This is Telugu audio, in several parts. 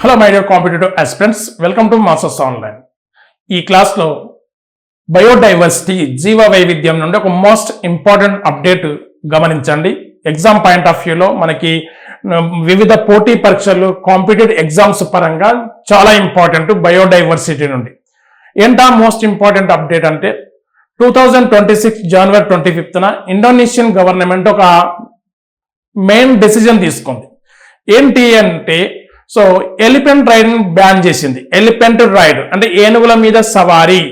Hello my dear competitive aspirants welcome to Masters Online ఈ క్లాస్లో బయోడైవర్సిటీ జీవ వైవిధ్యం నుండి ఒక మోస్ట్ ఇంపార్టెంట్ అప్డేట్ గమనించండి. ఎగ్జామ్ పాయింట్ ఆఫ్ వ్యూలో మనకి వివిధ పోటీ పరీక్షలు కాంపిటేటివ్ ఎగ్జామ్స్ పరంగా చాలా ఇంపార్టెంట్ బయోడైవర్సిటీ నుండి. ఏంటా మోస్ట్ ఇంపార్టెంట్ అప్డేట్ అంటే two thousand twenty six January twenty ఫిఫ్త్న Indonesian government ఒక మెయిన్ డెసిజన్ తీసుకుంది. ఏంటి అంటే సో ఎలిఫెంట్ రైడ్ బ్యాన్ చేసింది. ఎలిఫెంట్ రైడ్ అంటే ఏనుగుల మీద సవారీ.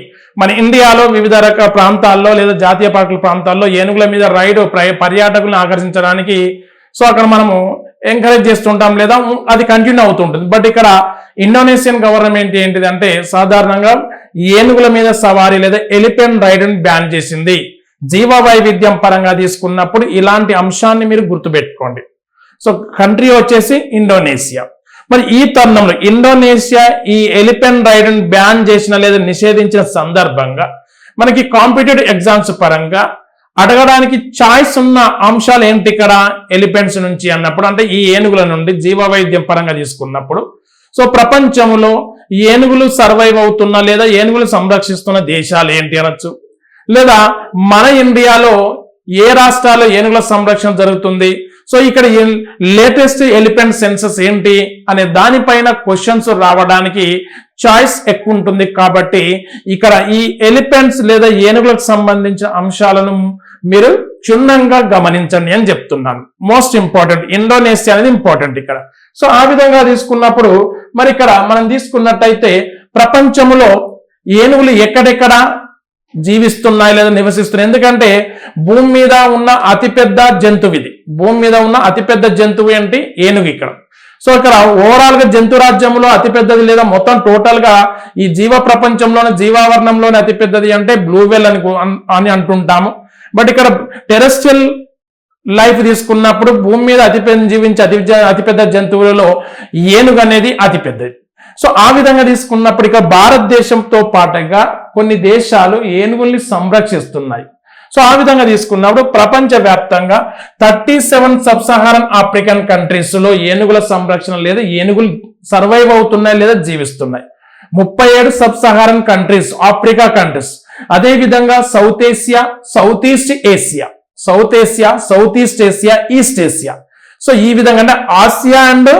మన ఇండియాలో వివిధ రకాల ప్రాంతాల్లో లేదా జాతీయ పార్కుల ప్రాంతాల్లో ఏనుగుల మీద రైడ్ పర్యాటకులను ఆకర్షించడానికి సో అక్కడ మనము ఎంకరేజ్ చేస్తుంటాం లేదా అది కంటిన్యూ అవుతుంటుంది. బట్ ఇక్కడ ఇండోనేషియన్ గవర్నమెంట్ ఏంటిది అంటే సాధారణంగా ఏనుగుల మీద సవారీ లేదా ఎలిఫెంట్ రైడ్ని బ్యాన్ చేసింది. జీవ వైవిధ్యం పరంగా తీసుకున్నప్పుడు ఇలాంటి అంశాన్ని మీరు గుర్తుపెట్టుకోండి. సో కంట్రీ వచ్చేసి ఇండోనేషియా మరి ఈ తరుణంలో ఇండోనేషియా ఈ ఎలిఫెంట్ రైడ్ బ్యాన్ చేసిన లేదా నిషేధించిన సందర్భంగా మనకి కాంపిటేటివ్ ఎగ్జామ్స్ పరంగా అడగడానికి చాయిస్ ఉన్న అంశాలు ఏంటి ఇక్కడ? ఎలిఫెంట్స్ నుంచి అన్నప్పుడు అంటే ఈ ఏనుగుల నుండి జీవ వైద్యం పరంగా తీసుకున్నప్పుడు. సో ప్రపంచంలో ఏనుగులు సర్వైవ్ అవుతున్న లేదా ఏనుగులు సంరక్షిస్తున్న దేశాలు ఏంటి అనొచ్చు? లేదా మన ఇండియాలో ఏ రాష్ట్రాల్లో ఏనుగుల సంరక్షణ జరుగుతుంది? సో ఇక్కడ లేటెస్ట్ ఎలిఫెంట్ సెన్సస్ ఏంటి? అనే దానిపైన క్వశ్చన్స్ రావడానికి చాయిస్ ఎక్కువ ఉంటుంది కాబట్టి ఇక్కడ ఈ ఎలిఫెంట్స్ లేదా ఏనుగులకు సంబంధించిన అంశాలను మీరు క్షుణ్ణంగా గమనించండి అని చెప్తున్నాను. మోస్ట్ ఇంపార్టెంట్ ఇండోనేషియా అనేది ఇంపార్టెంట్ ఇక్కడ. సో ఆ విధంగా తీసుకున్నప్పుడు మరి ఇక్కడ మనం తీసుకున్నట్టయితే ప్రపంచంలో ఏనుగులు ఎక్కడెక్కడ జీవిస్తున్నాయి లేదా నివసిస్తున్నాయి? ఎందుకంటే భూమి మీద ఉన్న అతిపెద్ద జంతువు ఇది భూమి మీద ఉన్న అతిపెద్ద జంతువు ఏంటి? ఏనుగు ఇక్కడ. సో ఇక్కడ ఓవరాల్గా జంతు రాజ్యంలో అతిపెద్దది లేదా మొత్తం టోటల్గా ఈ జీవ ప్రపంచంలోని జీవావరణంలోనే అతిపెద్దది అంటే బ్లూవెల్ అని అని అంటుంటాము. బట్ ఇక్కడ టెరెస్ట్రియల్ లైఫ్ తీసుకున్నప్పుడు భూమి మీద అతిపెద్ద జీవించే అతి అతిపెద్ద జంతువులలో ఏనుగు అనేది అతిపెద్దది. సో ఆ విధంగా తీసుకున్నప్పుడు ఇక భారతదేశంతో పాటుగా కొన్ని దేశాలు ఏనుగుల్ని సంరక్షిస్తున్నాయి. సో ఆ విధంగా తీసుకున్నప్పుడు ప్రపంచవ్యాప్తంగా thirty seven sub Saharan African కంట్రీస్లో ఏనుగుల సంరక్షణ లేదా ఏనుగులు సర్వైవ్ అవుతున్నాయి లేదా జీవిస్తున్నాయి. ముప్పై ఏడు sub Saharan countries Africa countries అదేవిధంగా South Asia South East Asia South Asia South East Asia East Asia so ఈ విధంగా అంటే ఆసియా అండ్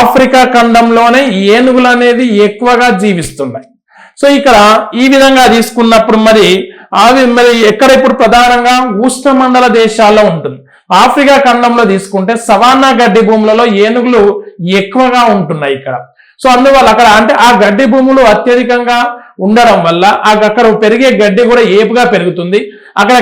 ఆఫ్రికా ఖండంలోనే ఏనుగులు అనేది ఎక్కువగా జీవిస్తున్నాయి. సో ఇక్కడ ఈ విధంగా తీసుకున్నప్పుడు మరి అది మరి ఎక్కడ ఇప్పుడు ప్రధానంగా ఉష్ణమండల దేశాల్లో ఉంటుంది. ఆఫ్రికా ఖండంలో తీసుకుంటే సవానా గడ్డి భూములలో ఏనుగులు ఎక్కువగా ఉంటున్నాయి ఇక్కడ. సో అందువల్ల అక్కడ అంటే ఆ గడ్డి భూములు అత్యధికంగా ఉండడం వల్ల అక్కడ పెరిగే గడ్డి కూడా ఏపుగా పెరుగుతుంది. అక్కడ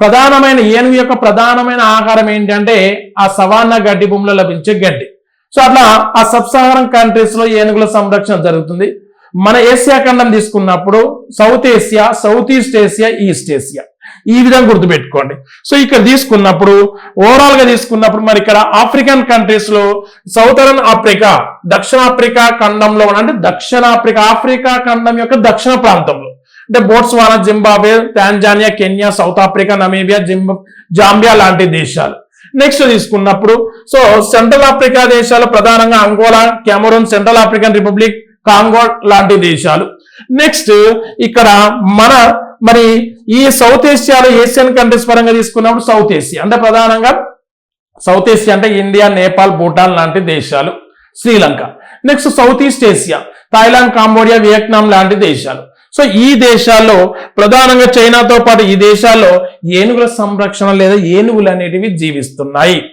ప్రధానమైన ఏనుగు యొక్క ప్రధానమైన ఆహారం ఏంటంటే ఆ సవానా గడ్డి భూములలో లభించే గడ్డి. సో అట్లా ఆ సబ్ కంట్రీస్లో కంట్రీస్లో ఏనుగుల సంరక్షణ జరుగుతుంది. మన ఏషియా ఖండం తీసుకున్నప్పుడు South Asia South East Asia East Asia ఈ విధంగా గుర్తుపెట్టుకోండి. సో ఇక్కడ తీసుకున్నప్పుడు ఓవరాల్గా తీసుకున్నప్పుడు మరి ఇక్కడ ఆఫ్రికన్ కంట్రీస్లో సౌతరన్ ఆఫ్రికా దక్షిణాఫ్రికా ఖండంలో అంటే దక్షిణాఫ్రికా ఆఫ్రికా ఖండం యొక్క దక్షిణ ప్రాంతంలో. అంటే Botswana Zimbabwe Tanzania Kenya South Africa Namibia జింబ Zambia లాంటి దేశాలు. నెక్స్ట్ తీసుకున్నప్పుడు సో సెంట్రల్ ఆఫ్రికా దేశాలు ప్రధానంగా Angola Cameroon Central African Republic Congo లాంటి దేశాలు. నెక్స్ట్ ఇక్కడ మన మరి ఈ సౌత్ ఏషియాలో ఏషియన్ కంట్రీస్ పరంగా తీసుకున్నప్పుడు సౌత్ ఏషియా. అంటే ప్రధానంగా సౌత్ ఏషియా అంటే ఇండియా నేపాల్ భూటాన్ లాంటి దేశాలు. Sri Lanka. Next South East Asia. Thailand Cambodia Vietnam లాంటి దేశాలు. సో ఈ దేశాల్లో ప్రధానంగా చైనాతో పాటు ఈ దేశాల్లో ఏనుగుల సంరక్షణ లేదా ఏనుగులు అనేటివి జీవిస్తున్నాయి.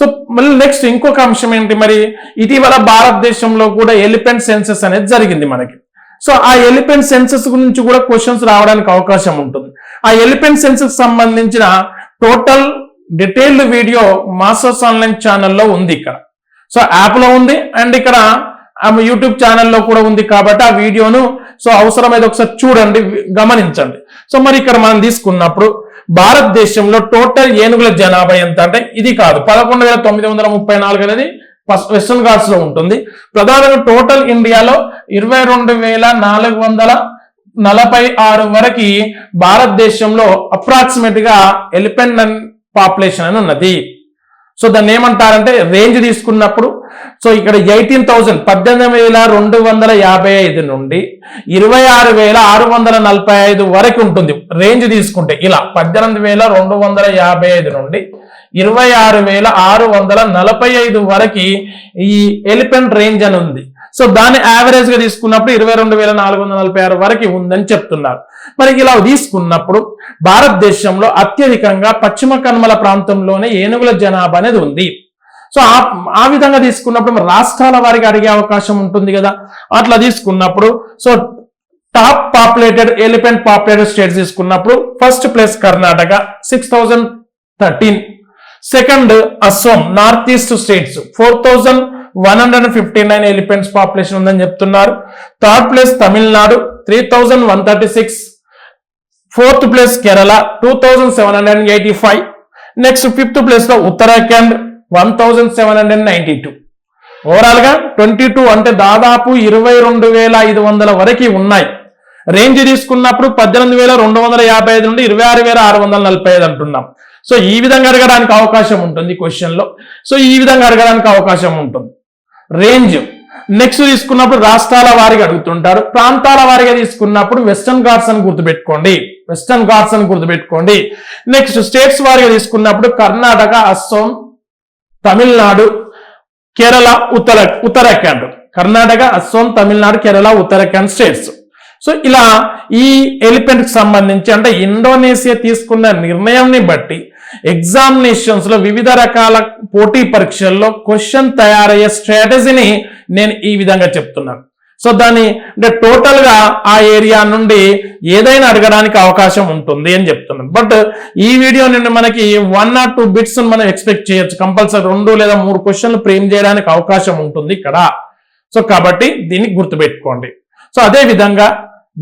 సో మళ్ళీ నెక్స్ట్ ఇంకొక అంశం ఏంటి మరి? ఇటీవల భారతదేశంలో కూడా ఎలిఫెంట్ సెన్సెస్ అనేది జరిగింది మనకి. సో ఆ ఎలిఫెంట్ సెన్సెస్ గురించి కూడా క్వశ్చన్స్ రావడానికి అవకాశం ఉంటుంది. ఆ ఎలిఫెంట్ సెన్సెస్ సంబంధించిన total detailed video Masters Online ఛానల్లో ఉంది ఇక్కడ. సో యాప్లో ఉంది అండ్ ఇక్కడ ఆమె యూట్యూబ్ ఛానల్లో కూడా ఉంది కాబట్టి ఆ వీడియోను సో అవసరమైతే ఒకసారి చూడండి గమనించండి. సో మరి ఇక్కడ మనం తీసుకున్నప్పుడు భారతదేశంలో టోటల్ ఏనుగుల జనాభా ఎంత అంటే ఇది కాదు. పదకొండు వేల తొమ్మిది వందల ముప్పై నాలుగు అనేది వెస్టర్న్ ఘాట్స్లో ఉంటుంది. ప్రధానంగా టోటల్ ఇండియాలో ఇరవై రెండు వేల నాలుగు వందల నలభై ఆరు వరకు భారతదేశంలో అప్రాక్సిమేట్గా ఎలిఫెంట్ పాపులేషన్ అని ఉన్నది. సో దాన్ని ఏమంటారంటే రేంజ్ తీసుకున్నప్పుడు సో ఇక్కడ ఎయిటీన్ థౌసండ్ పద్దెనిమిది వేల రెండు వందల యాభై ఐదు నుండి ఇరవై ఆరు వేల ఆరు వందల నలభై ఐదు వరకు ఉంటుంది. రేంజ్ తీసుకుంటే ఇలా పద్దెనిమిది వేల రెండు వందల యాభై ఐదు నుండి ఇరవై ఆరు వేల ఆరు వందల నలభై ఐదు వరకు ఈ ఎలిఫెంట్ రేంజ్ అని ఉంది. సో దాన్ని యావరేజ్గా తీసుకున్నప్పుడు ఇరవై రెండు వేల నాలుగు వందల నలభై ఆరు వరకు ఉందని చెప్తున్నారు. మరి ఇలా తీసుకున్నప్పుడు భారతదేశంలో అత్యధికంగా పశ్చిమ కనుమల ప్రాంతంలోనే ఏనుగుల జనాభా అనేది ఉంది. సో ఆ ఆ విధంగా తీసుకున్నప్పుడు రాష్ట్రాల వారికి అడిగే అవకాశం ఉంటుంది కదా. అట్లా తీసుకున్నప్పుడు so top populated elephant populated states తీసుకున్నప్పుడు first place Karnataka six thousand thirteen second Assam north east states four thousand one hundred fifty nine elephants population ఉందని చెప్తున్నారు. Third place Tamil Nadu three thousand one thirty six fourth place Kerala two thousand seven hundred eighty five next fifth ప్లేస్లో Uttarakhand one thousand seven hundred ninety two ఓవరాల్గా ట్వంటీ టూ అంటే దాదాపు ఇరవై రెండు వేల ఐదు వందల వరకు ఉన్నాయి. రేంజ్ తీసుకున్నప్పుడు పద్దెనిమిది వేల రెండు వందల యాభై ఐదు నుండి ఇరవై ఆరు వేల ఆరు వందల నలభై ఐదు అంటున్నాం. సో ఈ విధంగా అడగడానికి అవకాశం ఉంటుంది క్వశ్చన్లో. సో ఈ విధంగా అడగడానికి అవకాశం ఉంటుంది. రేంజ్ నెక్స్ట్ తీసుకున్నప్పుడు రాష్ట్రాల వారిగా అడుగుతుంటారు. ప్రాంతాల వారిగా తీసుకున్నప్పుడు వెస్టర్న్ ఘాట్స్ అని గుర్తుపెట్టుకోండి. వెస్టర్న్ ఘాట్స్ అని గుర్తుపెట్టుకోండి. నెక్స్ట్ స్టేట్స్ వారిగా తీసుకున్నప్పుడు కర్ణాటక అస్సోం తమిళనాడు కేరళ ఉత్తర ఉత్తరాఖండ్. కర్ణాటక అస్సాం తమిళనాడు కేరళ ఉత్తరాఖండ్ స్టేట్స్ సో ఇలా ఈ ఎలిఫెంట్కి సంబంధించి అంటే ఇండోనేషియా తీసుకున్న నిర్ణయంని బట్టి ఎగ్జామినేషన్స్లో వివిధ రకాల పోటీ పరీక్షల్లో క్వశ్చన్ తయారయ్యే స్ట్రాటజీని నేను ఈ విధంగా చెప్తున్నాను. సో దాన్ని అంటే టోటల్గా ఆ ఏరియా నుండి ఏదైనా అడగడానికి అవకాశం ఉంటుంది అని చెప్తున్నాను బట్ ఈ వీడియో నుండి మనకి వన్ ఆర్ టూ బిట్స్ మనం ఎక్స్పెక్ట్ చేయొచ్చు. కంపల్సరీ రెండు లేదా మూడు క్వశ్చన్లు ప్రేమ్ చేయడానికి అవకాశం ఉంటుంది ఇక్కడ. సో కాబట్టి దీన్ని గుర్తుపెట్టుకోండి. సో అదే విధంగా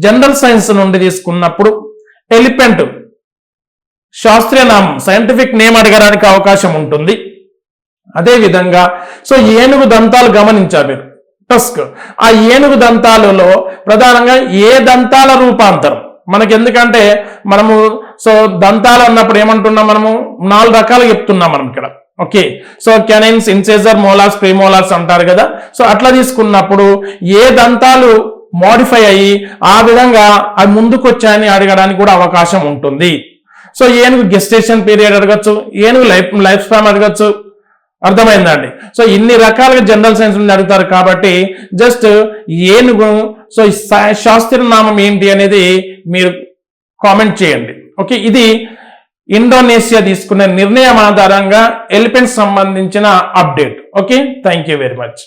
జనరల్ సైన్స్ నుండి తీసుకున్నప్పుడు ఎలిఫెంట్ శాస్త్రీయ నామం సైంటిఫిక్ నేమ్ అడగడానికి అవకాశం ఉంటుంది. అదేవిధంగా సో ఏనుగు దంతాలు గమనించారు మీరు. టస్క్. ఆ ఏనుగు దంతాలలో ప్రధానంగా ఏ దంతాల రూపాంతరం? మనకి ఎందుకంటే మనము సో దంతాలు అన్నప్పుడు ఏమంటున్నాం మనము? నాలుగు రకాలు చెప్తున్నాం మనం ఇక్కడ. Okay. So canines incisor molars premolars అంటారు కదా. సో అట్లా తీసుకున్నప్పుడు ఏ దంతాలు మోడిఫై అయ్యి ఆ విధంగా అవి ముందుకు వచ్చాయని అడగడానికి కూడా అవకాశం ఉంటుంది. సో ఏనుగు గెస్టేషన్ పీరియడ్ అడగచ్చు ఏనుగు లైఫ్ లైఫ్ స్పాన్ అడగచ్చు అర్థమైందండి సో ఇన్ని రకాలుగా జనరల్ సైన్స్ నుండి అడుగుతారు కాబట్టి జస్ట్ ఏనుగు సో ఈ శాస్త్రీయ నామం ఏంటి అనేది మీరు కామెంట్ చేయండి. ఓకే ఇది ఇండోనేషియా తీసుకున్న నిర్ణయం ఆధారంగా ఎలిఫెంట్స్ సంబంధించిన update. Okay thank you very much.